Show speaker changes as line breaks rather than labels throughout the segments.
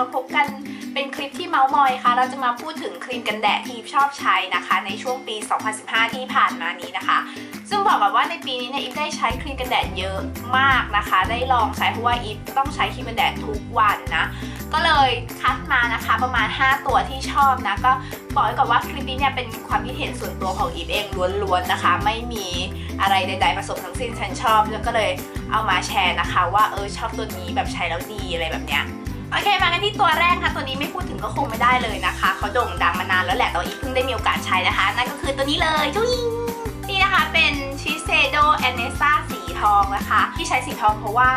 มาพบกันเป็นคลิปที่เมาส์มอยค่ะ เราจะมาพูดถึงครีมกันแดดที่ชอบใช้นะคะ ในช่วงปี 2015 ที่ผ่านมานี้นะคะ ซึ่งบอกแบบว่าในปีนี้เนี่ยอีฟได้ใช้ครีมกันแดดเยอะมากนะคะ ได้ลองใช้เพราะว่าอีฟต้องใช้ครีมกันแดดทุกวันนะ ก็เลยคัดมานะคะประมาณ 5 ตัวที่ชอบนะ ก็บอกไว้ก่อนว่าคลิปนี้เนี่ยเป็นความคิดเห็นส่วนตัวของอีฟเองล้วนๆนะคะ ไม่มีอะไรใด ๆผสมทั้งสิ้นฉันชอบแล้วก็เลยเอามาแชร์นะคะ ว่าเออชอบตัวนี้แบบใช้แล้วดีอะไรแบบเนี้ย โอเคมากันที่ตัวแรกค่ะ ตัวนี้ไม่พูดถึงก็คงไม่ได้เลยนะคะเขาโด่งดังมานานแล้วแหละแต่ว่าอีฟเพิ่งได้มีโอกาสใช้นะคะ นั่นก็คือตัวนี้เลยจุ๊ยนี่นะคะเป็นชิเซโดแอนเนซ่าสีทองนะคะ ที่ใช้สีทองเพราะว่า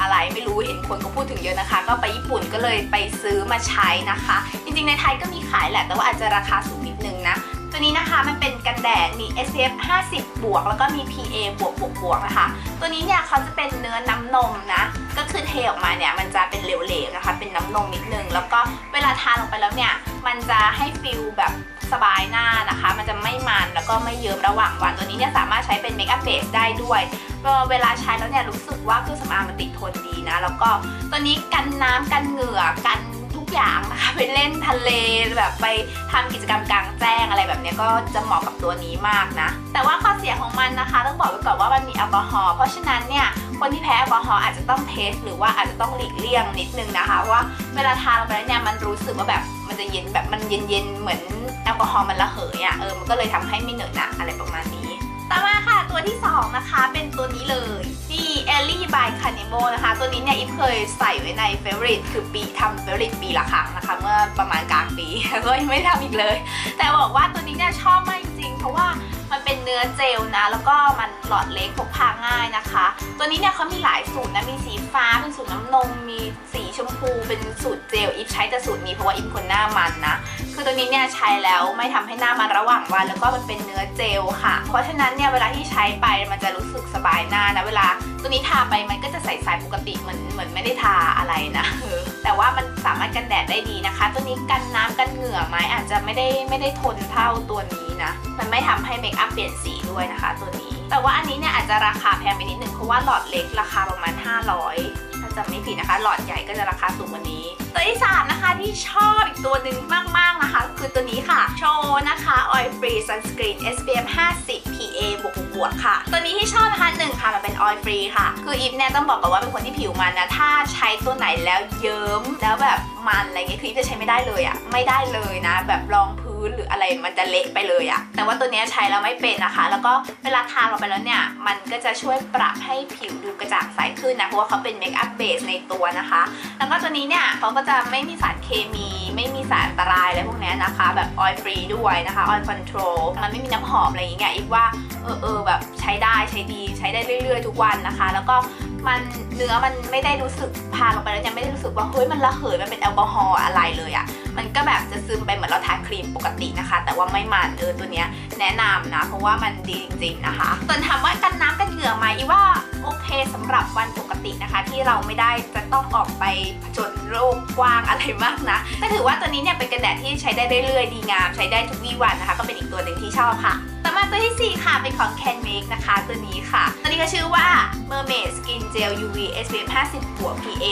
อะไรไม่รู้เห็นคนก็พูดถึงเยอะนะคะ ก็ไปญี่ปุ่นก็เลยไปซื้อมาใช้นะคะ จริงๆในไทยก็มีขายแหละแต่ว่าอาจจะราคาสูงนิดนึงนะ ตัวนี้นะคะมันเป็นกันแดดมี SPF 50 บวก แล้วก็มี PA บวกบวกบวกนะคะ ตัวนี้เนี่ยเขาจะเป็นเนื้อน้ำนมนะ ก็คือเทออกมาเนี่ยมันจะเป็นเหลวๆนะคะ เป็นน้ำนมนิดนึง แล้วก็เวลาทานลงไปแล้วเนี่ย มันจะให้ฟิลแบบสบายหน้านะคะ มันจะไม่มันแล้วก็ไม่เยิ้มระหว่างวัน ตัวนี้เนี่ยสามารถใช้เป็นเมคอัพเบสได้ด้วยเวลาใช้แล้วเนี่ยรู้สึกว่าเครื่องสำอางมันติดทนดีนะ แล้วก็ตัวนี้กันน้ำกันเหงื่อกัน กอย่างนะคะไปเล่นทะเลแบบไปทำกิจกรรมกลางแจ้งอะไรแบบนี้ก็จะเหมาะกับตัวนี้มากนะ แต่ว่าข้อเสียของมันนะคะ ต้องบอกไว้ก่อนว่ามันมีแอลกอฮอล์เพราะฉะนั้นเนี่ยคนที่แพ้แอลกอฮอล์อาจจะต้องเทส หรือว่าอาจจะต้องหลีกเลี่ยงนิดนึงนะคะว่าเวลาทานลงไปแล้วเนี่ยมันรู้สึกว่าแบบมันจะเย็นแบบมันเย็นๆเหมือนแอลกอฮอล์มันระเหยอะ่ะเออมันก็เลยทำให้ไม่เหนอะหนะอะไรประมาณนี้ ต่อมาค่ะตัวที่ 2 นะคะ เป็นตัวนี้เลยนี่เอลลี่บายคานิโมนะคะ ตัวนี้เนี่ยอีฟเคยใส่ไว้ในเฟเวอริตคือปีทำเฟเวอริตปีละครั้งนะคะ เมื่อประมาณกลางปี ก็ยังไม่ทำอีกเลย แต่บอกว่าตัวนี้เนี่ยชอบมากจริงๆ เพราะว่า มันเป็นเนื้อเจลนะ แล้วก็มันหลอดเล็กพกพาง่ายนะคะ ตัวนี้เนี่ยเขามีหลายสูตรนะ มีสีฟ้าเป็นสูตรน้ำนม มีสีชมพูเป็นสูตรเจลอีฟใช้แต่สูตรนี้เพราะว่าอีฟคนหน้ามันนะ คือตัวนี้เนี่ยใช้แล้วไม่ทำให้หน้ามันระหว่างวัน แล้วก็มันเป็นเนื้อเจลค่ะ เพราะฉะนั้นเนี่ยเวลาที่ใช้ไปมันจะรู้สึกสบายหน้านะ เวลาตัวนี้ทาไปมันก็จะใสๆปกติเหมือนเหมือนไม่ได้ทาอะไรนะแต่ว่ามันสามารถกันแดดได้ดีนะคะ ตัวนี้กันน้ำกันเหงื่อไหมอาจจะไม่ได้ไม่ได้ทนเท่าตัวนี้นะ ทำให้เมคอัพเปลี่ยนสีด้วยนะคะตัวนี้ แต่ว่าอันนี้เนี่ยอาจจะราคาแพงไปนิดนึงเพราะว่าหลอดเล็กราคาประมาณ 500 ถ้าจำไม่ผิดนะคะ หลอดใหญ่ก็จะราคาสูงกว่านี้ ตัวที่3นะคะที่ชอบอีกตัวหนึ่งมาก ๆ นะคะ คือตัวนี้ค่ะ โชว์นะคะ Oil Free Sunscreen SPF 50 PA บวกบวกค่ะ ตัวนี้ที่ชอบนะคะหนึ่งค่ะมันเป็น Oil Free ค่ะ คืออีฟเนี่ยต้องบอกก่อนว่าเป็นคนที่ผิวมันนะถ้าใช้ตัวไหนแล้วเยิ้มแล้วแบบมันอะไรเงี้ยคืออีฟจะใช้ไม่ได้เลยอะไม่ได้เลยนะ แบบรองพื นหรืออะไรมันจะเละไปเลยอะแต่ว่าตัวนี้ใช้แล้วไม่เป็นนะคะ แล้วก็เวลาทาลงไปแล้วเนี่ย มันก็จะช่วยปรับให้ผิวดูกระจ่างใสขึ้นนะ เพราะว่าเขาเป็นเมคอัพเบสในตัวนะคะ แล้วก็ตัวนี้เนี่ยเขาก็จะไม่มีสารเคมี ไม่มีสารอันตรายอะไรพวกนี้นะคะ แบบออยล์ฟรีด้วยนะคะออยล์คอนโทรลมันไม่มีน้ำหอมอะไรอย่างเงี้ยอีกว่าเออเออแบบใช้ได้ใช้ดีใช้ได้เรื่อย ๆ ทุกวันนะคะ แล้วก็ มันเนื้อมันไม่ได้รู้สึกพาลงไปแล้วเนี่ยไม่ได้รู้สึกว่าเฮ้ยมันระเหยมันเป็นแอลกอฮอล์อะไรเลยอะ่ะมันก็แบบจะซึมไปเหมือนเราทาครีมปกตินะคะ แต่ว่าไม่มันเออตัวเนี้ยแนะนำนะ เพราะว่ามันดีจริงๆนะคะส่วนถามว่ากันน้ำกันเหงื่อไหมอีว่าโอเคสำหรับวันปกตินะคะ ที่เราไม่ได้จะต้องออกไปผจญโรคกว้างอะไรมากนะก็ถือว่าตัวนี้เนี่ยเป็นกันแดดที่ใช้ได้เรื่อยๆดีงาม ใช้ได้ทุกวี่วันนะคะ ก็เป็นอีกตัวหนึ่งที่ชอบค่ะ ตัวที่ 4 ค่ะ เป็นของ Can Make นะคะ ตัวนี้ค่ะ ตัวนี้ก็ชื่อว่า Mermaid Skin Gel UV SPF 50บวก PA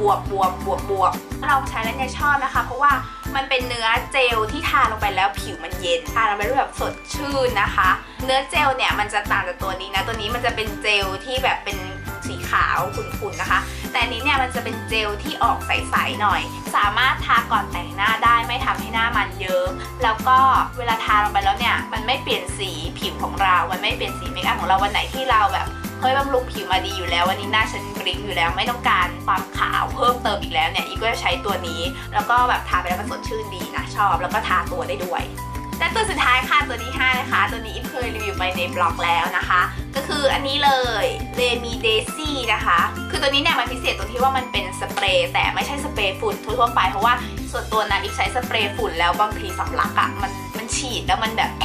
บวกบวกบวกบวกเราใช้แล้วเนี่ยชอบนะคะ เพราะว่ามันเป็นเนื้อเจลที่ทาลงไปแล้วผิวมันเย็นทาลงไปด้วแบบสดชื่นนะคะ เนื้อเจลเนี่ยมันจะต่างจากตัวนี้นะ ตัวนี้มันจะเป็นเจลที่แบบเป็นสีขาวขุ่นๆนะคะ แต่นี้เนี่ยมันจะเป็นเจลที่ออกใสๆหน่อย สามารถทาก่อนแต่งหน้าได้ไม่ทำให้หน้ามันเยิ้มแล้วก็เวลาทาลงไปแล้วเนี่ยมันไม่เปลี่ยนสีผิวของเรา มันไม่เปลี่ยนสีเมคอัพของเราวันไหนที่เราแบบเฮ้ยบำรุงผิวมาดีอยู่แล้ว วันนี้หน้าฉันบลิงอยู่แล้วไม่ต้องการความขาวเพิ่มเติมอีกแล้วเนี่ยอีกก็จะใช้ตัวนี้ แล้วก็แบบทาไปแล้วมันสดชื่นดีนะชอบ แล้วก็ทาตัวได้ด้วยและตัวสุดท้ายค่ะตัวที่5นะคะ ตัวนี้อีฟเคยรีวิวไปในบล็อกแล้วนะคะ ก็คืออันนี้เลยเล คือตัวนี้เนี่ยมันพิเศษตรงที่ว่ามันเป็นสเปรย์แต่ไม่ใช่สเปรย์ฝุ่นทั่วๆไปเพราะว่าส่วนตัวนะอีฟใช้สเปรย์ฝุ่นแล้วบางทีสำลักอะ่ะมันมันฉีดแล้วมันแบบแอ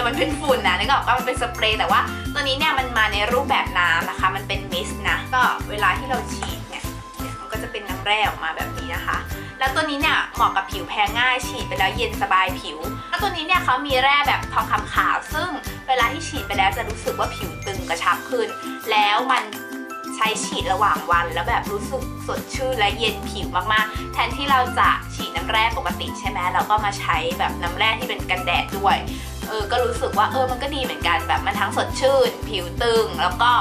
ะมันเป็นฝุ่นนะนึกออกว่ามันเป็นสเปรย์แต่ว่าตัวนี้เนี่ยมันมาในรูปแบบน้ำนะคะ มันเป็นมิสนะก็เวลาที่เราฉีดเนี่ยมันก็จะเป็นน้ำแร่ออกมาแบบนี้นะคะแล้วตัวนี้เนี่ยเหมาะกับผิวแพ้ง่าย ฉีดไปแล้วเย็นสบายผิว แล้วตัวนี้เนี่ยเขามีแร่แบบทองคำขาว ซึ่งเวลาที่ฉีดไปแล้วจะรู้สึกว่าผิวตึงกระชับขึ้น แล้วมัน ช้ฉีดระหว่างวัน แล้วแบบรู้สึกสดชื่นและเย็นผิวมากๆ แทนที่เราจะฉีดน้ำแร่ปกติใช่ไหมเราก็มาใช้แบบน้ำแร่ที่เป็นกันแดดด้วยเออก็รู้สึกว่าเออมันก็ดีเหมือนกันแบบมันทั้งสดชื่น ผิวตึงแล้วก็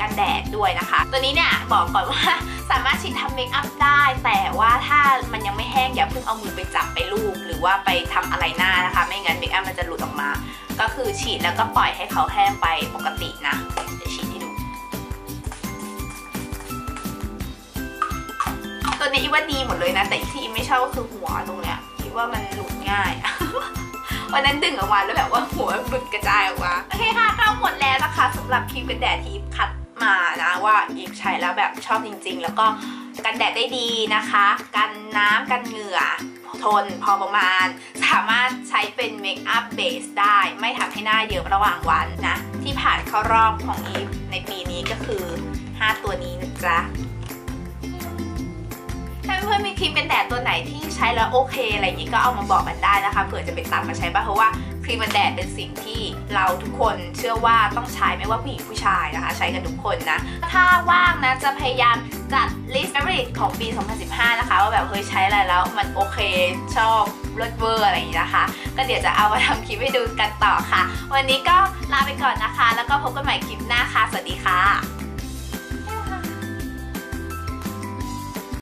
กันแดดด้วยนะคะ ตัวนี้เนี่ยบอกก่อนว่าสามารถฉีดทำเมคอัพได้ แต่ว่าถ้ามันยังไม่แห้งอย่าเพิ่งเอามือไปจับไปลูบหรือว่าไปทำอะไรหน้านะคะ ไม่งั้นเมคอัพมันจะหลุดออกมา ก็คือฉีดแล้วก็ปล่อยให้เขาแห้งไปปกตินะฉีด นี้อีว่าดีหมดเลยนะ แต่ที่ไม่ชอบก็คือหัวตรงเนี้ยคิดว่ามันหลุดง่ายวันนั้นดึงออกมาแล้วแบบว่าหัวหลุดกระจายออกมาโอเคค่ะก็หมดแล้วนะคะสำหรับครีมกันแดดที่คัดมานะว่าอีฟใช้แล้วแบบชอบจริง ๆ แล้วก็กันแดดได้ดีนะคะ กันน้ำกันเหงื่อทนพอประมาณ สามารถใช้เป็นเมคอัพเบสได้ ไม่ทำให้หน้าเยิ้มระหว่างวันนะ ที่ผ่านเข้ารอบของอีฟในปีนี้ก็คือ 5 ตัวนี้นะจ๊ะ ถ้าเพื่อนมีครีมกันแดดตัวไหนที่ใช้แล้วโอเค อะไรอย่างนี้ก็เอามาบอกกันได้นะคะเผื่อจะไปตามมาใช้บ้างเพราะว่าครีมกันแดดเป็นสิ่งที่เราทุกคนเชื่อว่าต้องใช้ไม่ว่าผู้หญิงผู้ชายนะคะ ใช้กันทุกคนนะถ้าว่างนะจะพยายามจัด list favorite ของปี 2015 นะคะ ว่าแบบเฮ้ยใช้อะไรแล้วมันโอเคชอบรสเวอร์อะไรอย่างนี้นะคะ ก็เดี๋ยวจะเอามาทำคลิปให้ดูกันต่อค่ะ วันนี้ก็ลาไปก่อนนะคะ แล้วก็พบกันใหม่คลิปหน้าค่ะ สวัสดีค่ะ